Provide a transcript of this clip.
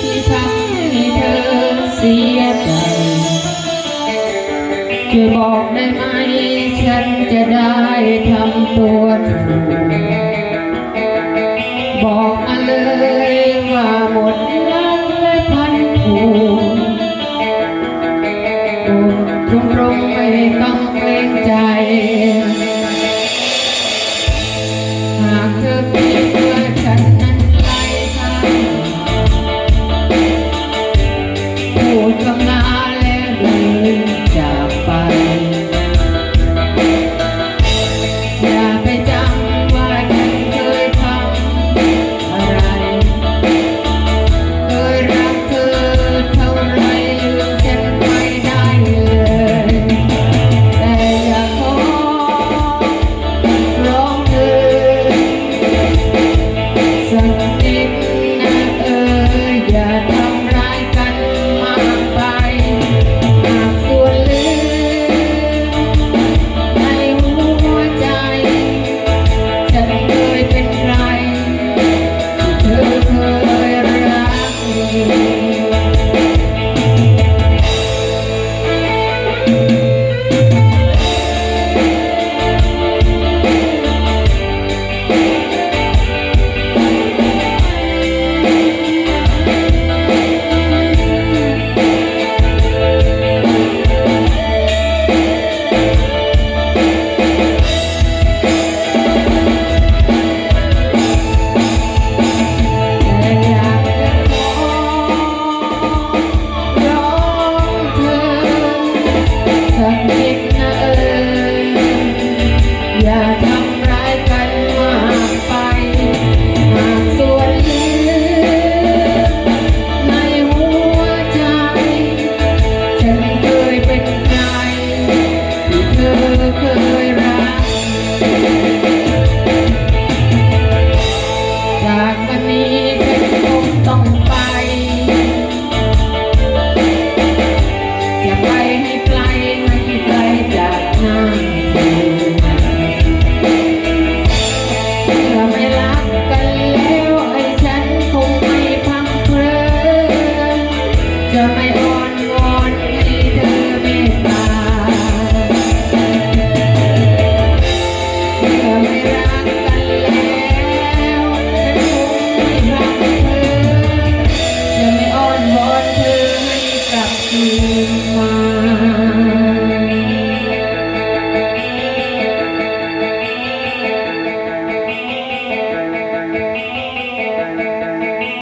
ที่ทำให้เธอเสียใจช่บอกได้ไหม ฉันจะได้ทำตัวถูก สัก Amen.